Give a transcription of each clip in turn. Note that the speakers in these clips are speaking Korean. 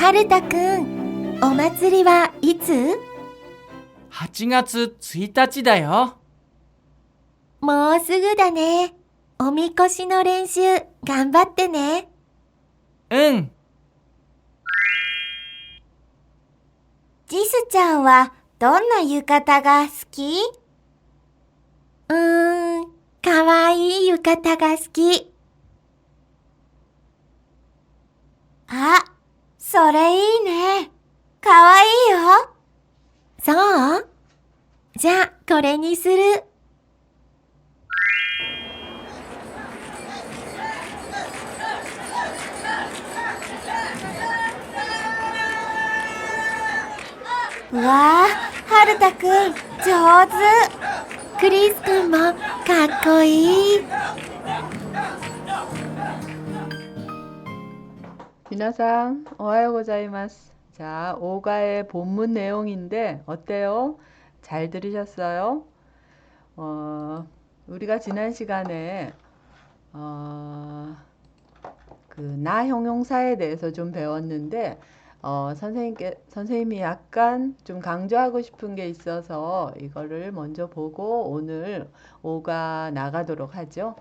春太くん、お祭りはいつ？8月1日だよ。もうすぐだね。おみこしの練習、頑張ってね。うん。ジスちゃんは、どんな浴衣が好き？うーん、かわいい浴衣が好き。あ、それいいね。かわいいよ。そう？じゃあ、これにする。うわあ、はるたくん、上手。クリスくんもかっこいい。 미나상 오하요 고자이마스 자 오가의 본문 내용인데 어때요? 잘 들으셨어요? 어, 우리가 지난 시간에 어, 그나 형용사에 대해서 좀 배웠는데 어, 선생님께 선생님이 약간 좀 강조하고 싶은 게 있어서 이거를 먼저 보고 오늘 오가 나가도록 하죠.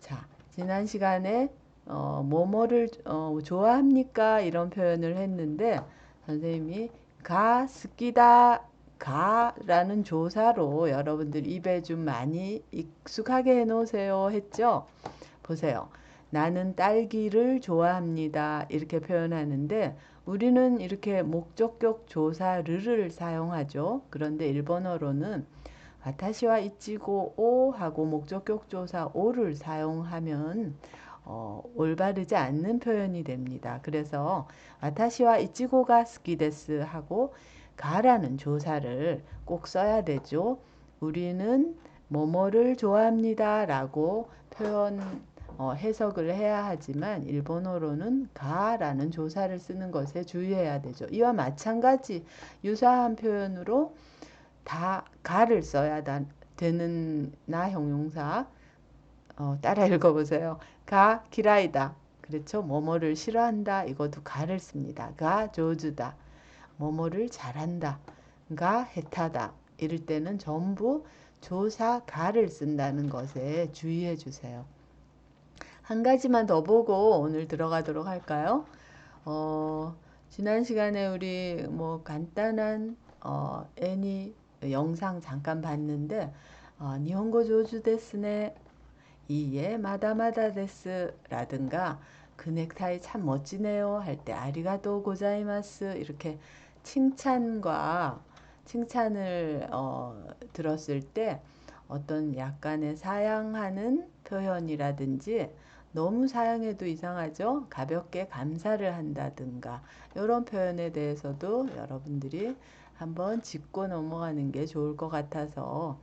자 지난 시간에 어, 뭐뭐를 어, 좋아합니까? 이런 표현을 했는데 선생님이 가 스키다 가라는 조사로 여러분들 입에 좀 많이 익숙하게 해 놓으세요 했죠? 보세요. 나는 딸기를 좋아합니다. 이렇게 표현하는데 우리는 이렇게 목적격 조사 르를 사용하죠. 그런데 일본어로는 와타시와 이치고 오 하고 목적격 조사 오를 사용하면 어, 올바르지 않는 표현이 됩니다. 그래서 와타시와 이치고가 스키데스 하고 가라는 조사를 꼭 써야 되죠. 우리는 뭐뭐를 좋아합니다 라고 표현 어, 해석을 해야 하지만 일본어로는 가라는 조사를 쓰는 것에 주의해야 되죠. 이와 마찬가지 유사한 표현으로 다 가를 써야 다, 되는 나 형용사 어, 따라 읽어보세요. 가 기라이다. 그렇죠. 뭐뭐를 싫어한다. 이것도 가를 씁니다. 가 조주다. 뭐뭐를 잘한다. 가 해타다. 이럴 때는 전부 조사 가를 쓴다는 것에 주의해 주세요. 한 가지만 더 보고 오늘 들어가도록 할까요? 어, 지난 시간에 우리 뭐 간단한 어, 애니 영상 잠깐 봤는데 어, 니혼고 조주 데스네 이에 마다마다 데스라든가 그 넥타이 참 멋지네요 할 때 아리가또 고자이마스 이렇게 칭찬과 칭찬을 어, 들었을 때 어떤 약간의 사양하는 표현이라든지 너무 사양해도 이상하죠? 가볍게 감사를 한다든가 이런 표현에 대해서도 여러분들이 한번 짚고 넘어가는 게 좋을 것 같아서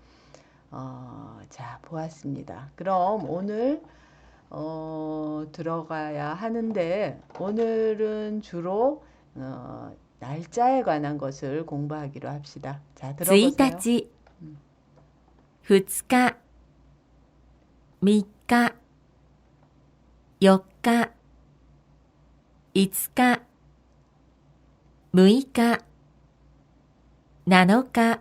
어, 자 보았습니다. 그럼 오늘 어, 들어가야 하는데 오늘은 주로 어, 날짜에 관한 것을 공부하기로 합시다. 자 1 들어보세요. 日うん、 2日、3日、4日、5日、6日、7日、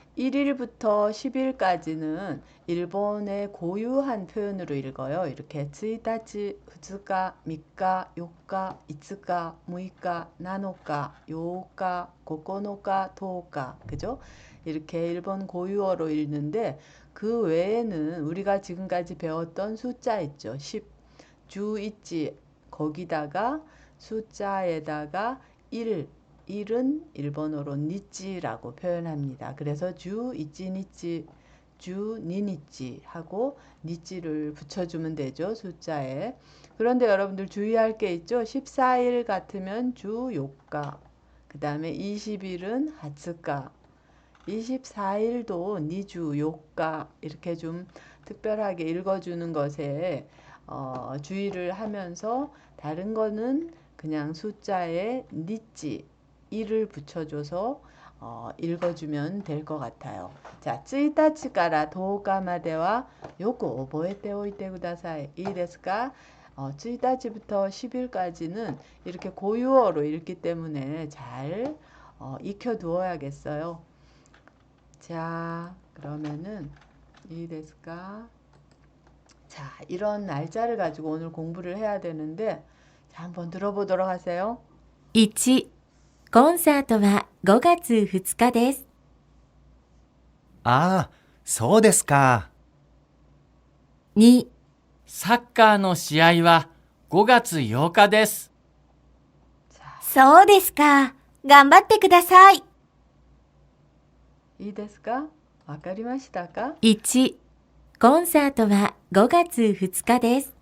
1일부터 10일까지는 일본의 고유한 표현으로 읽어요 이렇게 1日, 2日, 3日, 4日, 5日, 6日, 7日, 8日, 9日, 10日 그죠? 이렇게 일본 고유어로 읽는데 그 외에는 우리가 지금까지 배웠던 숫자 있죠 10, 주 있지 거기다가 숫자에다가 1, 1은 일본어로 니찌라고 표현합니다. 그래서 주, 이찌, 니찌, 주, 니니찌 하고 니찌를 붙여주면 되죠. 숫자에. 그런데 여러분들 주의할 게 있죠. 14일 같으면 주, 요가. 그 다음에 20일은 하츠가. 24일도 니주, 요가 이렇게 좀 특별하게 읽어주는 것에 어, 주의를 하면서 다른 거는 그냥 숫자에 니찌 이를 붙여줘서 어, 읽어주면 될 것 같아요. 자, 1日から10日まではよく覚えておいてください. 이ですか? 어, 1일부터 10일까지는 이렇게 고유어로 읽기 때문에 잘 어, 익혀두어야겠어요. 자, 그러면은 이ですか? 자, 이런 날짜를 가지고 오늘 공부를 해야 되는데 자, 한번 들어보도록 하세요. 1、 コンサートは5月2日です。ああ、そうですか。2、サッカーの試合は5月8日です。 자, そうですか。頑張ってください。이ですか?わかりましたか ?1、コンサートは5月2日です。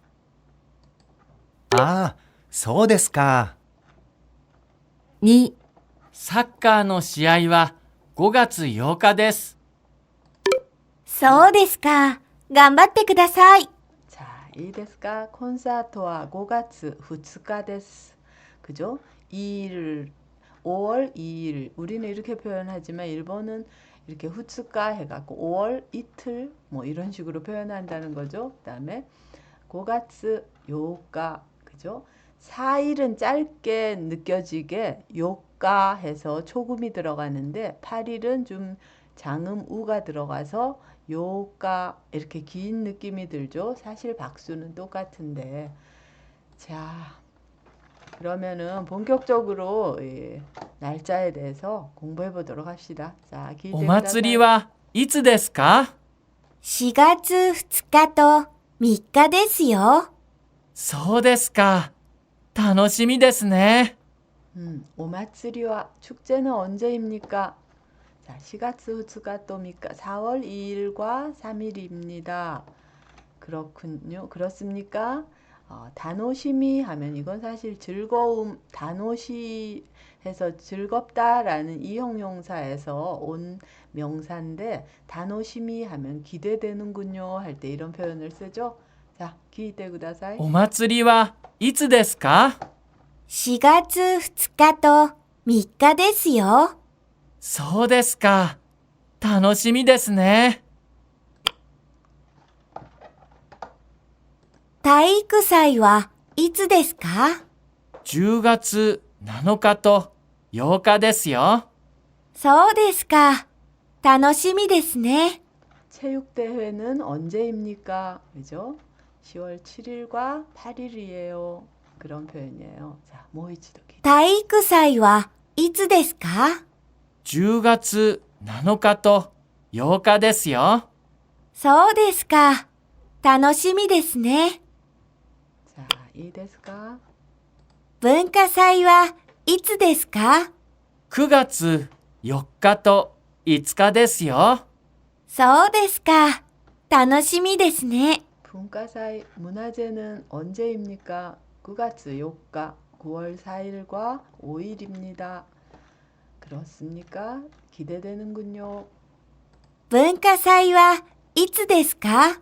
ああ、そうですか。2、サッカーの試合は5月8日です。そうですか。頑張ってください。 자, 이ですか? 콘서트와 5月 2日です. 그죠? 2일 5월 2일 우리는 이렇게 표현하지만 일본은 이렇게 후츠카 해갖고 5월 이틀 뭐 이런 식으로 표현한다는 거죠. 그다음에 5月 요가 그죠? 4일은 짧게 느껴지게 요 가 해서 초금이 들어가는데 8일은 좀 장음 우가 들어가서 요가 이렇게 긴 느낌이 들죠. 사실 박수는 똑같은데. 자, 그러면은 본격적으로 예, 날짜에 대해서 공부해 보도록 합시다. 자, 聞いておください祭りはいつですか4月2日と3日ですよ。そうですか。楽しみですね。 음, 오마츠리와 축제는 언제입니까? 자, 4月 2가 또 미까 4월 2일과 3일입니다. 그렇군요. 그렇습니까? 어, 다노시미 하면 이건 사실 즐거움, 다노시 해서 즐겁다라는 이형용사에서 온 명사인데 다노시미 하면 기대되는군요 할 때 이런 표현을 쓰죠. 자, 기대 구다사이. お祭りはいつですか 4月2日と3日ですよ。そうですか。楽しみですね。体育祭はいつですか10月7日と8日ですよ。そうですか。楽しみですね。 체육대회는 언제입니까? 그죠? 10월 7일과 8일이에요. 그런 표현이에요. 자, 모이치도 기. 体育祭はいつですか10月7日と8日ですよ。そうですか。楽しみですね。 자, 이ですか?文化祭はいつですか9月4日と5日ですよ。そうですか。楽しみですね。 분과사의 문화제는 언제입니까? 9月 4일, 9월 4일과 5일입니다. 그렇습니까? 기대되는군요. 文化祭はいつですか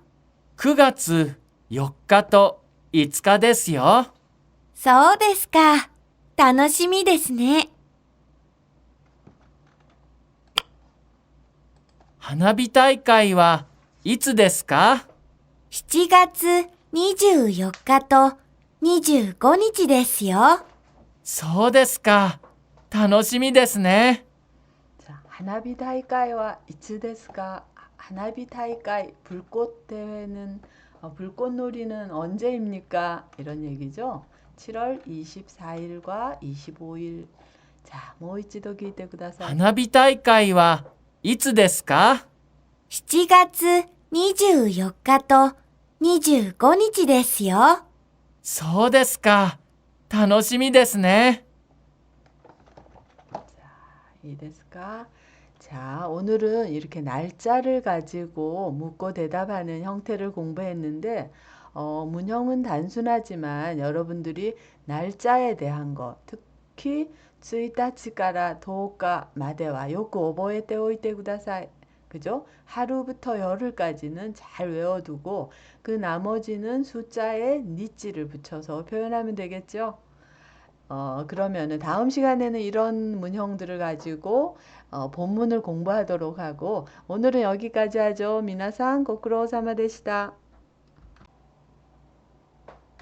9月4日と5日ですよ。そうですか。楽しみですね。花火大会はいつですか7月24日と 25日ですよ。そうですか。楽しみですね。 자, 하나비 다이카이와 이츠 데스까? 하나비 다이카이 불꽃 대회는 어, 불꽃놀이는 언제입니까? 이런 얘기죠. 7월 24일과 25일. 자, 모이치도 기대 구다사이. 花火大会はいつですか7月24日と25日ですよ。 そうですか。楽しみですね。 이 데스까? 자, 오늘은 이렇게 날짜를 가지고 묻고 대답하는 형태를 공부했는데, 어, 문형은 단순하지만 여러분들이 날짜에 대한 것, 특히 1日から 10日 마대와 요거 오보에테 오이테 구다사이. 그죠? 하루부터 열흘까지는 잘 외워두고 그 나머지는 숫자에 니찌를 붙여서 표현하면 되겠죠. 어, 그러면은 다음 시간에는 이런 문형들을 가지고 어, 본문을 공부하도록 하고 오늘은 여기까지 하죠. 미나상 고쿠로 사마 되시다.